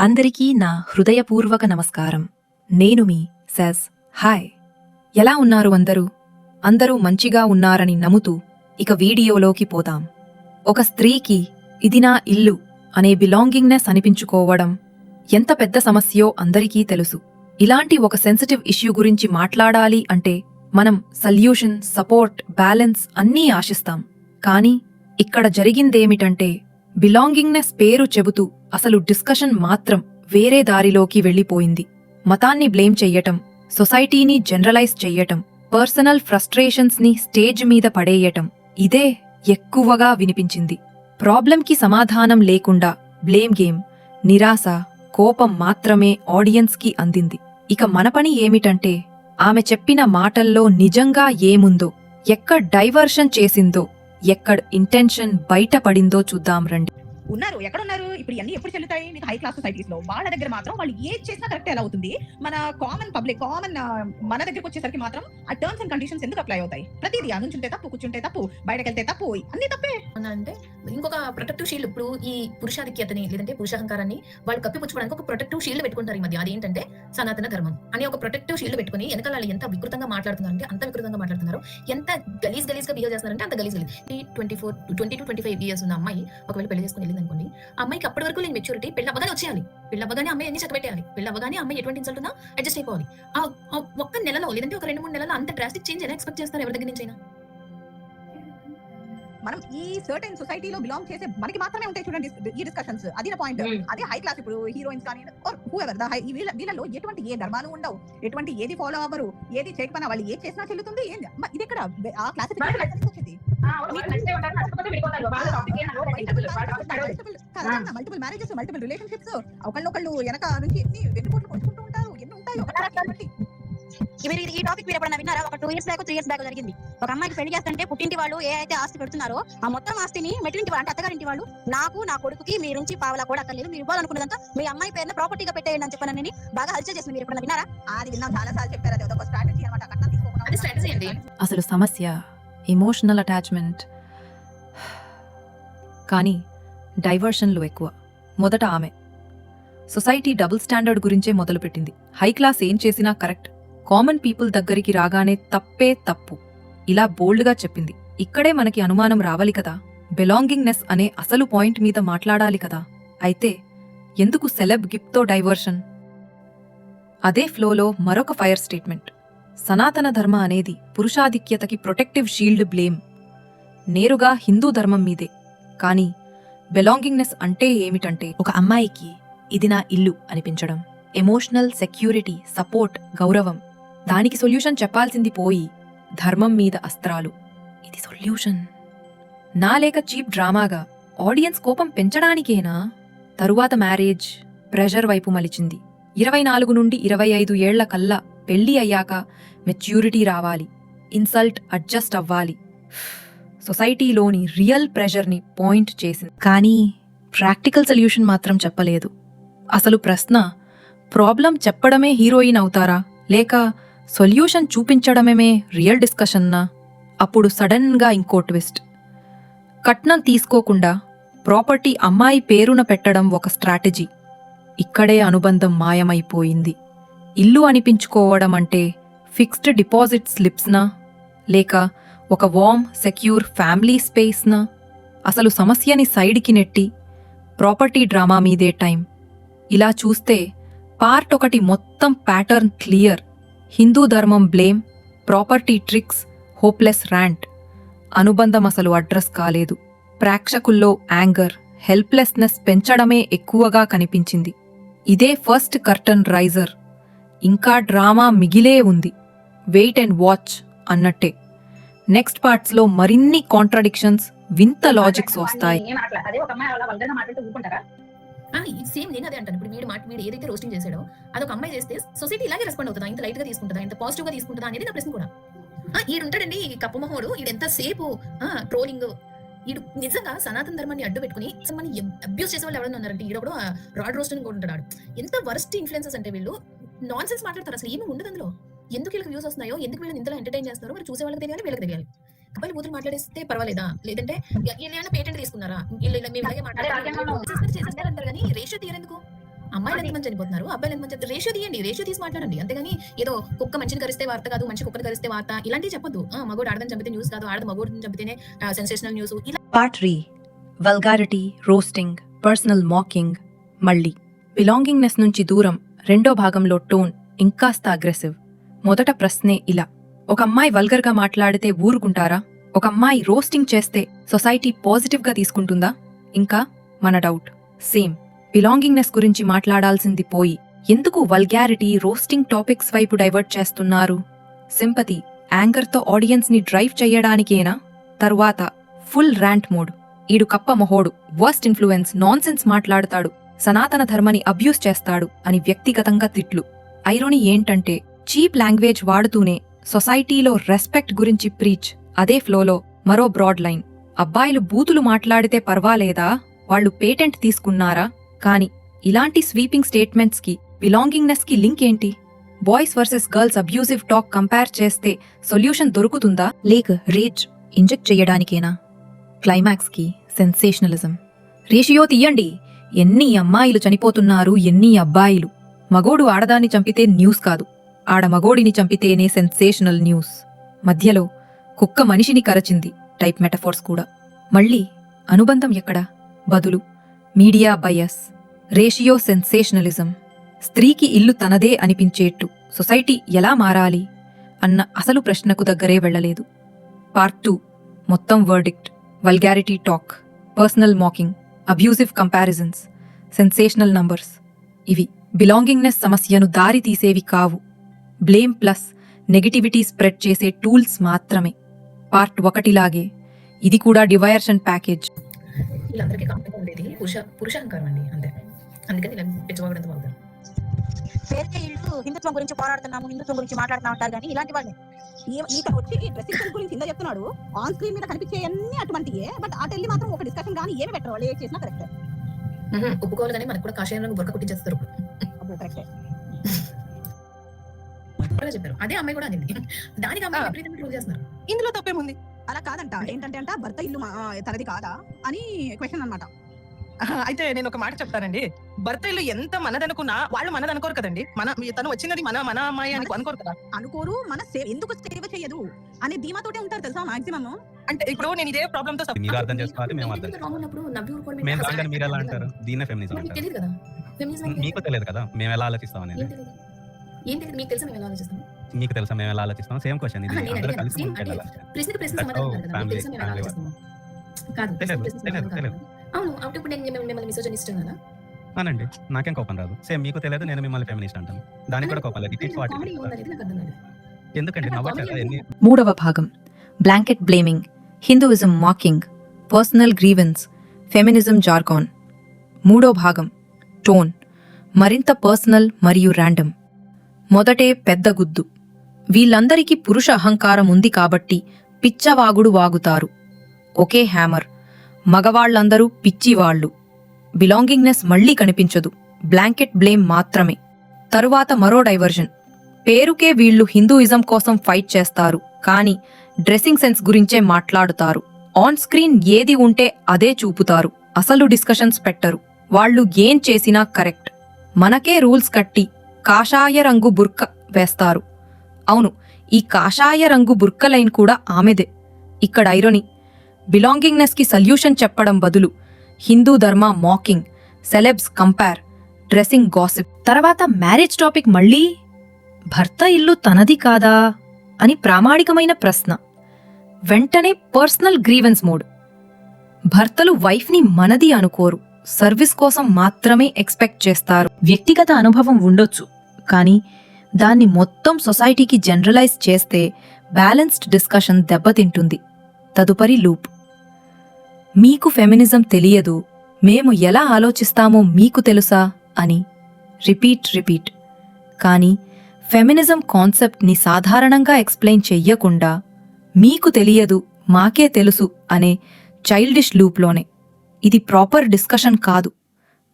అందరికీ నా హృదయపూర్వక నమస్కారం. నేను మీ సెస్. హాయ్. ఎలా ఉన్నారు అందరూ? అందరూ మంచిగా ఉన్నారని నమ్ముతూ ఇక వీడియోలోకి పోదాం. ఒక స్త్రీకి ఇది నా ఇల్లు అనే బిలాంగింగ్నెస్ అనిపించుకోవడం ఎంత పెద్ద సమస్యో అందరికీ తెలుసు. ఇలాంటి ఒక సెన్సిటివ్ ఇష్యూ గురించి మాట్లాడాలి అంటే మనం సల్యూషన్ సపోర్ట్ బ్యాలెన్స్ అన్నీ ఆశిస్తాం. కానీ ఇక్కడ జరిగిందేమిటంటే బిలాంగింగ్నెస్ పేరు చెబుతూ అసలు డిస్కషన్ మాత్రం వేరే దారిలోకి వెళ్ళిపోయింది. మతాన్ని బ్లేమ్ చెయ్యటం సొసైటీని జనరలైజ్ చెయ్యటం పర్సనల్ ఫ్రస్ట్రేషన్స్ని స్టేజ్ మీద పడేయటం ఇదే ఎక్కువగా వినిపించింది. ప్రాబ్లంకి సమాధానం లేకుండా బ్లేమ్ గేమ్ నిరాశ కోపం మాత్రమే ఆడియన్స్కి అందింది. ఇక మన పని ఏమిటంటే ఆమె చెప్పిన మాటల్లో నిజంగా ఏముందో ఎక్కడ డైవర్షన్ చేసిందో ఎక్కడ ఇంటెన్షన్ బయటపడిందో చూద్దాం రండి. ఉన్నారు. ఎక్కడ ఉన్నారు ఇప్పుడు ఇవన్నీ ఎప్పుడు చెల్లుతాయి? మీకు హై క్లాస్ సొసైటీస్లో. వాళ్ళ దగ్గర మాత్రం వాళ్ళు ఏది చేసినా కరెక్ట్ ఎలా అవుతుంది. మన కామన్ పబ్లిక్ కామన్ మన దగ్గరకు వచ్చేసరికి మాత్రం ఆ టర్మ్స్ అండ్ కండిషన్స్ ఎందుకు అప్లై అవుతాయి? ప్రతిదీ అనుంచుంటే తప్పు కూర్చుంటే తప్పు బయటకు వెళ్తే తప్పు అన్ని తప్పే. అంటే ఇంకొక ప్రొటెక్టివ్ షీల్డ్ ఇప్పుడు ఈ పురుషాధిక్యతని లేదంటే పురుషాహంకారాన్ని వాళ్ళు కప్పిపుచ్చుకోవడానికి ఒక ప్రొటెక్టివ్ షీల్డ్ పెట్టుకుంటారు ఈ మధ్య. అదేంటంటే సనాతన ధర్మం అని ఒక ప్రొటెక్టివ్ షీల్డ్ పెట్టుకుని వెనకాల వాళ్ళు ఎంత వికృతంగా మాట్లాడుతున్నారు అంటే అంత వికృతంగా మాట్లాడుతున్నారు. ఎంత గలీజ్ గలీజ్గా బిహేవ్ చేస్తున్నారంటే అంత గలీజ్ గలీజ్. Twenty four twenty two twenty five years ఉన్న అమ్మాయి ఒకవేళ పెళ్ళి చేసుకుని అనుకోండి అమ్మాయికి అప్పటి వరకు నేను మెచ్యూరిటీ పెళ్ళి అవ్వగానే వచ్చేయాలి. పిల్ల అవ్వగానే అమ్మాయి అన్ని చక్కబెట్టేయాలి. పెళ్ళి అవ్వగానే అమ్మాయి ఎటువంటి ఇన్సల్ట్ ఉన్నా అడ్జస్ట్ అయిపోవాలి. ఆ ఒక్క నెలలో లేదంటే ఒక రెండు మూడు నెలలో అంత డ్రాస్టిక్ చేంజ్ ఎలా ఎక్స్పెక్ట్ చేస్తారు ఎవరి దగ్గర నుంచి అయినా మనం ఈ సర్టెన్ సొసైటీలో బిలాంగ్ చేసే మనకి మాత్రమే ఉంటాయి చూడండి ఈ డిస్కషన్స్ అది నా పాయింట్ Hmm. అదే హై క్లాస్ ఇప్పుడు హీరోయిన్స్ కానీ హూ ఎవర్ వీళ్ళ వీళ్ళలో ఎటువంటి ఏ ధర్మాలు ఉండవు ఎటువంటి ఏది ఫాలో అవ్వరు ఏది చేయకపోయినా వాళ్ళు ఏది చేసినా చెల్లుతుంది ఏంది ఇది ఎక్కడ ఆ క్లాసిఫికేషన్ వచ్చింది? మల్టిపుల్ మ్యారేజెస్ మల్టిపుల్ రిలేషన్షిప్స్ ఒకళ్ళొకళ్ళు వెనక నుంచి ఎన్ని వెన్నుపోట్లు కొట్టుకుంటూ ఉంటారు ఎన్ని ఉంటాయి. మీరు ఇది- ఈ టాపిక్ మీరు ఎప్పుడైనా విన్నారా? ఒక two years back three years back జరిగింది. ఒక అమ్మాయికి పెళ్ళి చేస్తుంటే పుట్టింటి వాళ్ళు ఏ అయితే ఆస్తి పెడుతున్నారో ఆ మొత్తం ఆస్తిని మెట్టింటి వాళ్ళు అంటే అత్తగారింటి వాళ్ళు నాకు నా కొడుకుకి మీ నుంచి పావలా కూడా అక్కర్లేదు మీరు ఇవ్వాలనుకున్నదంతా మీ అమ్మాయి పేరున ప్రాపర్టీగా పెట్టేయండి అని చెప్పానని బాగా హల్చల్ చేసింది. మీరు ఎప్పుడైనా విన్నారా? అది విన్నాం చాలా సార్లు చెప్పారు. అది ఒక స్ట్రాటజీ అనమాట కట్నం తీసుకోకుండా. అసలు సమస్య ఎమోషనల్ అటాచ్మెంట్ కానీ డైవర్షన్లు ఎక్కువ. మొదట ఆమె. సొసైటీ డబుల్ స్టాండర్డ్ గురించే మొదలుపెట్టింది. హై క్లాస్ ఏం చేసినా కరెక్ట్ కామన్ పీపుల్ దగ్గరికి రాగానే తప్పే తప్పు. ఇలా బోల్డ్గా చెప్పింది. ఇక్కడే మనకి అనుమానం రావాలి కదా? బెలాంగింగ్నెస్ అనే అసలు పాయింట్ మీద మాట్లాడాలి కదా? అయితే ఎందుకు సెలబ్ గిఫ్ట్తో డైవర్షన్? అదే ఫ్లోలో మరొక ఫైర్ స్టేట్మెంట్. సనాతన ధర్మ అనేది పురుషాధిక్యతకి ప్రొటెక్టివ్ షీల్డ్ బ్లేమ్. నేరుగా హిందూ ధర్మం మీదే. కానీ బెలాంగింగ్నెస్ అంటే ఏమిటంటే ఒక అమ్మాయికి ఇది నా ఇల్లు అనిపించడం. ఎమోషనల్ సెక్యూరిటీ సపోర్ట్ గౌరవం. దానికి సొల్యూషన్ చెప్పాల్సింది పోయి ధర్మం మీద అస్త్రాలు. ఇది సొల్యూషన్. నా లేక చీప్ డ్రామాగా ఆడియన్స్ కోపం పెంచడానికేనా? తరువాత మ్యారేజ్ ప్రెషర్ వైపు మలిచింది. ఇరవై నాలుగు నుండి ఇరవై ఐదు ఏళ్ళ కల్లా పెళ్ళి అయ్యాక మెచ్యూరిటీ రావాలి. ఇన్సల్ట్ అడ్జస్ట్ అవ్వాలి. సొసైటీలోని రియల్ ప్రెషర్ని పాయింట్ చేసింది. కానీ ప్రాక్టికల్ సొల్యూషన్ మాత్రం చెప్పలేదు. అసలు ప్రశ్న ప్రాబ్లం చెప్పడమే హీరోయిన్ అవుతారా? లేక సొల్యూషన్ చూపించడమే రియల్ డిస్కషన్నా? అప్పుడు సడన్గా ఇంకో ట్విస్ట్. కట్నం తీసుకోకుండా ప్రాపర్టీ అమ్మాయి పేరున పెట్టడం ఒక స్ట్రాటజీ. ఇక్కడే అనుబంధం మాయమైపోయింది. ఇల్లు అనిపించుకోవడం అంటే ఫిక్స్డ్ డిపాజిట్ స్లిప్స్నా? లేక ఒక వామ్ సెక్యూర్ ఫ్యామిలీ స్పేస్నా? అసలు సమస్యని సైడ్కి నెట్టి ప్రాపర్టీ డ్రామా మీదే టైం. ఇలా చూస్తే పార్ట్ ఒకటి మొత్తం ప్యాటర్న్ క్లియర్. హిందూ ధర్మం blame property tricks hopeless rant. అనుబంధం అసలు అడ్రస్ కాలేదు. ప్రేక్షకుల్లో యాంగర్ హెల్ప్లెస్నెస్ పెంచడమే ఎక్కువగా కనిపించింది. ఇదే ఫస్ట్ కర్టన్ రైజర్. ఇంకా డ్రామా మిగిలే ఉంది. వెయిట్ అండ్ వాచ్ అన్నట్టే. నెక్స్ట్ పార్ట్స్లో మరిన్ని కాంట్రడిక్షన్స్ వింత లాజిక్స్ వస్తాయి. సేమ్ నేను అదే అంటాను. ఇప్పుడు వీడు మాట వీడు ఏదైతే రోస్టింగ్ చేశాడో అదొక అమ్మాయి చేస్తే సొసైటీ ఇలాగే రెస్పాండ్ అవుతుందా? ఇంత లైట్గా తీసుకుంటుందా? ఇంత పాజిటివ్గా తీసుకుంటుందా? అనేది నా ప్రశ్న కూడా. ఈడు ఉంటాడండి ఈ కప్పు మొహోడు. ఈడు ఎంత సేపు ట్రోలింగ్ ఈడు నిజంగా సనాతన ధర్మాన్ని అడ్డు పెట్టుకుని మన అబ్యూస్ చేసే వాళ్ళు ఎవరైనా ఉన్నారంటే ఈడ కూడా రాడ్ రోస్టింగ్ కూడా ఉంటాడు ఎంత వరస్ట్ ఇన్ఫ్లుయెన్సెస్ అంటే వీళ్ళు నాన్ సెన్స్ మాట్లాడతారు. అసలు ఏమి ఉండదు అందులో. ఎందుకు వీళ్ళకి వ్యూస్ వస్తున్నాయో? ఎందుకు వీళ్ళని ఇంతలో ఎంటర్టైన్ చేస్తున్నారో? మరి చూసే వాళ్ళకి తెలియాలి వీళ్ళకి తెలియాలి. అబ్బాయిలు కూతురు మాట్లాడేస్తే పర్వాలేదా? లేదంటే వీళ్ళు ఏమైనా పేటెంట్ తీసుకున్నారా? వీళ్ళు ఇలా మేము ఇలాగే. మాట్లాడారు చేసేస్తారంటారు కానీ రేషియో తీయరెందుకు? అమ్మాయిలు ఎంతమంది చనిపోతున్నారు? అబ్బాయిలు ఎంతమంది చనిపోతున్నారు? రేషియో తీయండి రేషియో తీసి మాట్లాడండి. అంతేగాని ఏదో కుక్క మంచిని కరిస్తే వార్త కాదు మంచి కుక్కని కరిస్తే వార్త ఇలాంటివి చెప్పొద్దు. ఆ, మగోడు ఆడదని చంపితే న్యూస్ కాదు ఆడదు మగోడిని చంపితేనే సెన్సేషనల్ న్యూస్ ఇలా part three vulgarity roasting personal mocking మళ్ళీ. బిలాంగింగ్నెస్ నుంచి దూరం రెండో భాగంలో టోన్ ఇంకాస్త అగ్రెసివ్ మొదట ప్రశ్నే ఇలా. ఒక అమ్మాయి వల్గర్గా మాట్లాడితే ఊరుకుంటారా? ఒక అమ్మాయి రోస్టింగ్ చేస్తే సొసైటీ పాజిటివ్గా తీసుకుంటుందా? ఇంకా మన డౌట్. సేమ్. బిలాంగింగ్నెస్ గురించి మాట్లాడాల్సింది పోయి ఎందుకు వల్గారిటీ రోస్టింగ్ టాపిక్స్ వైపు డైవర్ట్ చేస్తున్నారు? సింపతి యాంగర్తో ఆడియన్స్ని డ్రైవ్ చెయ్యడానికేనా? తరువాత ఫుల్ ర్యాంట్ మోడ్. ఈడు కప్ప మొహోడు వర్స్ట్ ఇన్ఫ్లుయెన్స్ నాన్సెన్స్ మాట్లాడతాడు సనాతన ధర్మని అబ్యూస్ చేస్తాడు అని వ్యక్తిగతంగా తిట్లు. ఐరోని ఏంటంటే చీప్ లాంగ్వేజ్ వాడుతూనే సొసైటీలో రెస్పెక్ట్ గురించి ప్రీచ్ అదే ఫ్లోలో మరో బ్రాడ్ లైన్. అబ్బాయిలు బూతులు మాట్లాడితే పర్వాలేదా? వాళ్ళు పేటెంట్ తీసుకున్నారా? కాని ఇలాంటి స్వీపింగ్ స్టేట్మెంట్స్కి బిలాంగింగ్నెస్కి లింక్ ఏంటి? Boys versus girls abusive talk compare చేస్తే సొల్యూషన్ దొరుకుతుందా? లేక రేజ్ ఇంజెక్ట్ చేయడానికేనా క్లైమాక్స్కి సెన్సేషనలిజం. రేషియో తీయండి. ఎన్ని అమ్మాయిలు చనిపోతున్నారు ఎన్ని అబ్బాయిలు. మగోడు ఆడదాన్ని చంపితే న్యూస్ కాదు. ఆడ మగోడిని చంపితేనే సెన్సేషనల్ న్యూస్. మధ్యలో కుక్క మనిషిని కరచింది టైప్ మెటఫోర్స్ కూడా. మళ్ళీ అనుబంధం ఎక్కడా? బదులు మీడియా బయస్ రేషియో సెన్సేషనలిజం. స్త్రీకి ఇల్లు తనదే అనిపించేట్టు సొసైటీ ఎలా మారాలి అన్న అసలు ప్రశ్నకు దగ్గరే వెళ్ళలేదు. పార్ట్ టూ మొత్తం verdict vulgarity talk personal mocking abusive comparisons sensational numbers. ఇవి బిలాంగింగ్నెస్ సమస్యను దారి తీసేవి కావు. బ్లేమ్ ప్లస్ నెగటివిటీ స్ప్రెడ్ చేసే టూల్స్ మాత్రమే. పార్ట్ ఒకటిలాగే. ఇది కూడా డివైర్షన్ ప్యాకేజ్ వీళ్ళందరికీ కామన్గా ఉండేది పురుష పురుషాహంకారం అండి అంతే. అందుకని ఇలా పిచ్చవాగడంతో బాగుతారు పేరుకే ఇల్లు హిందుత్వం గురించి పోరాడుతున్నాము హిందుత్వం గురించి మాట్లాడుతూ ఉంటారు కానీ ఇలాంటి వాళ్ళే. ఈ- ఈతను వచ్చి డ్రెస్సింగ్ సెన్స్ గురించి కింద చెప్తున్నాడు ఆన్ స్క్రీన్ మీద కనిపించే అన్ని అటువంటియే బట్ ఆ టెల్లి మాత్రం ఒక డిస్కషన్ కానీ ఏమి పెట్టరు వాళ్ళు ఏ చేసినా కరెక్ట్. ఒప్పుకోవాలి కానీ మనకు కూడా కాషాయం రంగు బొరక కుట్టించేస్తారు ఇప్పుడు. కరెక్టే కూడా చెప్పారు. అదే అమ్మాయి కూడా అనింది. దానికి అమ్మాయి. విపరీతంగా ట్రోల్ చేస్తున్నారు. ఇందులో తప్పేముంది? అలా కాదంట. ఏంటంటే అంట భర్త ఇల్లు మా- తనది కాదా అని క్వశ్చన్ అన్నమాట. అయితే నేను ఒక మాట చెప్తానండి. భర్త ఇల్లు ఎంత మనదనుకున్నా వాళ్ళు మనది అనుకోరు కదండి. మన మీ- తను వచ్చినది మన మన అమ్మాయి అని అనుకోరు కదా. అనుకోరు మన సేవ ఎందుకు సేవ చేయదు అనే ధీమాతోటే ఉంటారు తెలుసా మాక్సిమం అంటే ఇప్పుడు నేను ఇదే ప్రాబ్లమ్తో మీరు అర్థం చేసుకోవాలి మేము అర్థం రాంగ్ ఉన్నప్పుడు నవ్వి ఊరుకోవడం మేము ఏంటి? రాగానే మీరు ఎలా అంటారు? దీన్నే ఫెమినిజం మీకు అంటారు. తెలియదు కదా. ఫెమినిజం అంటే మీకు తెలియదు కదా మేము ఎలా ఆలోచిస్తాం అనేది? తెలియదు ఏం తెలియదు? మీకు తెలుసా మేము ఎలా ఆలోచిస్తాం? మీకు తెలుసా మేము ఎలా ఆలోచిస్తాం? సేమ్ క్వశ్చన్ ఇది అందరూ. కలిసి ప్రశ్నకి ప్రశ్న సమాధానం కాదు మీకు తెలుసా మేము ఎలా ఆలోచిస్తాము? కాదు. అవును అంటే ఇప్పుడు నేను మిమ్మల్ని- మిమ్మల్ని మిసోజన్ ఇష్టం కదా అనండి నాకేం కోపం రాదు. సేమ్ మీకు తెలియదు నేను మిమ్మల్ని ఫెమినిస్ట్ అంటాను. దానికి కూడా కోపం లేదు. ఇట్ ఇస్ వాట్ ఎందుకండి? నవ్వచ్చు ఎన్ని మూడవ భాగం. Blanket blaming Hinduism mocking personal grievance feminism jargon మూడో భాగం. టోన్ మరింత పర్సనల్ మరియు ర్యాండమ్ మొదటే పెద్ద గుద్దు. వీళ్ళందరికీ పురుష అహంకారం ఉంది కాబట్టి పిచ్చవాగుడు వాగుతారు. ఒకే హ్యామర్. మగవాళ్ళందరూ పిచ్చివాళ్ళు బిలాంగింగ్నెస్ మళ్ళీ కనిపించదు. బ్లాంకెట్ బ్లేమ్ మాత్రమే. తరువాత మరో డైవర్జన్ పేరుకే వీళ్ళు హిందూయిజం కోసం ఫైట్ చేస్తారు. కానీ డ్రెస్సింగ్ సెన్స్ గురించే మాట్లాడుతారు. ఆన్ స్క్రీన్ ఏది ఉంటే అదే చూపుతారు. అసలు డిస్కషన్స్ పెట్టరు. వాళ్ళు ఏం చేసినా కరెక్ట్. మనకే రూల్స్ కట్టి కాషాయ రంగు బుర్క వేస్తారు. అవును ఈ కాషాయ రంగు బుర్క లైన్ కూడా ఆమెదే. ఇక్కడ ఐరోని బిలాంగింగ్నెస్కి సల్యూషన్ చెప్పడం బదులు హిందూ ధర్మ mocking celebs compare dressing gossip. తర్వాత మ్యారేజ్ టాపిక్ మళ్ళీ భర్త ఇల్లు తనది కాదా అని ప్రామాణికమైన ప్రశ్న. వెంటనే పర్సనల్ గ్రీవెన్స్ మోడ్. భర్తలు వైఫ్ని మనది అనుకోరు. సర్వీస్ కోసం మాత్రమే ఎక్స్పెక్ట్ చేస్తారు. వ్యక్తిగత అనుభవం ఉండొచ్చు కానీ దాన్ని మొత్తం సొసైటీకి జనరలైజ్ చేస్తే బ్యాలెన్స్డ్ డిస్కషన్ దెబ్బతింటుంది. తదుపరి లూప్. మీకు ఫెమినిజం తెలియదు మేము ఎలా ఆలోచిస్తామో మీకు తెలుసా? అని. Repeat repeat. కానీ ఫెమినిజం కాన్సెప్ట్ని సాధారణంగా ఎక్స్ప్లెయిన్ చెయ్యకుండా మీకు తెలియదు మాకే తెలుసు అనే చైల్డిష్ లూప్లోనే. ఇది ప్రాపర్ డిస్కషన్ కాదు.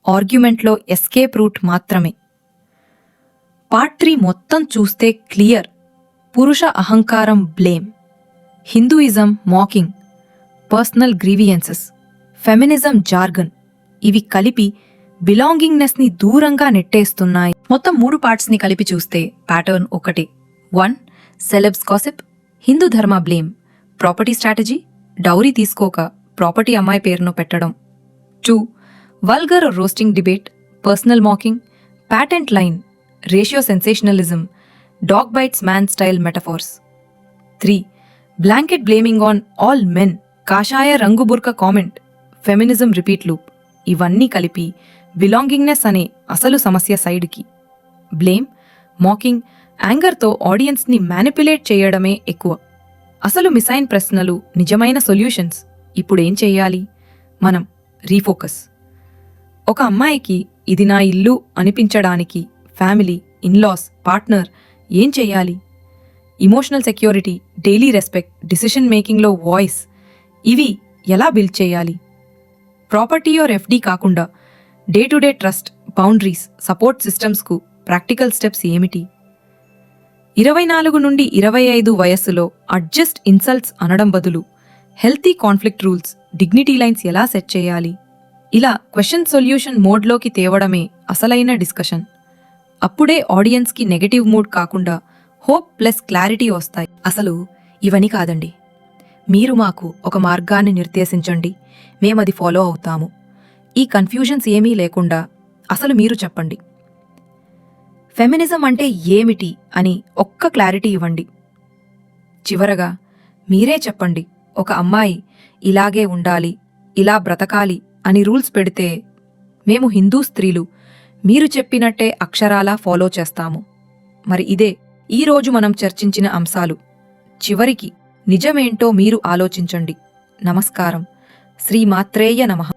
ఆర్గ్యుమెంట్లో ఎస్కేప్ రూట్ మాత్రమే. పార్ట్ త్రీ మొత్తం చూస్తే క్లియర్. పురుష అహంకారం blame. Hinduism mocking. Personal grievances. Feminism jargon. ఇవి కలిపి బిలాంగింగ్నెస్ని దూరంగా నెట్టేస్తున్నాయి. మొత్తం మూడు పార్ట్స్ని కలిపి చూస్తే ప్యాటర్న్ ఒకటి. One celebs gossip. హిందూ ధర్మ బ్లేమ్. Property strategy. డౌరీ తీసుకోక ప్రాపర్టీ అమ్మాయి పేరును పెట్టడం. Too vulgar roasting debate personal mocking patent line ratio sensationalism dog bites man style metaphors three blanket blaming on all men కాషాయ రంగుబుర్క కామెంట్ ఫెమినిజం రిపీట్ లూప్ ఇవన్నీ కలిపి belongingness అనే అసలు సమస్య సైడ్కి. బ్లేమ్ మాకింగ్ యాంగర్తో ఆడియన్స్ని మ్యానిపులేట్ చేయడమే ఎక్కువ. అసలు మిసైన్ ప్రశ్నలు నిజమైన సొల్యూషన్స్ ఇప్పుడేం చెయ్యాలి? మనం రీఫోకస్. ఒక అమ్మాయికి ఇది నా ఇల్లు అనిపించడానికి ఫ్యామిలీ ఇన్లాస్ పార్ట్నర్ ఏం చెయ్యాలి? Emotional security daily respect decision మేకింగ్లో voice ఇవి ఎలా బిల్డ్ చేయాలి ప్రాపర్టీ ఆర్ ఎఫ్డి కాకుండా day to day trust boundaries support సిస్టమ్స్కు practical steps ఏమిటి? ఇరవై నాలుగు నుండి ఇరవై ఐదు వయస్సులో అడ్జస్ట్ ఇన్సల్ట్స్ అనడం బదులు healthy conflict rules dignity lines ఎలా సెట్ చేయాలి? ఇలా క్వశ్చన్ సొల్యూషన్ మోడ్లోకి తేవడమే అసలైన డిస్కషన్. అప్పుడే ఆడియన్స్కి నెగటివ్ మూడ్ కాకుండా హోప్ ప్లస్ క్లారిటీ వస్తాయి. అసలు ఇవని కాదండి. మీరు మాకు ఒక మార్గాన్ని నిర్దేశించండి. మేమది ఫాలో అవుతాము. ఈ కన్ఫ్యూజన్స్ ఏమీ లేకుండా అసలు మీరు చెప్పండి. ఫెమినిజం అంటే ఏమిటి అని ఒక్క క్లారిటీ ఇవ్వండి. చివరగా మీరే చెప్పండి. ఒక అమ్మాయి ఇలాగే ఉండాలి ఇలా బ్రతకాలి అని రూల్స్ పెడితే మేము హిందూ స్త్రీలు మీరు చెప్పినట్టే అక్షరాలా ఫాలో చేస్తాము. మరి ఇదే ఈరోజు మనం చర్చించిన అంశాలు. చివరికి నిజమేంటో మీరు ఆలోచించండి. నమస్కారం. శ్రీమాత్రేయ నమః.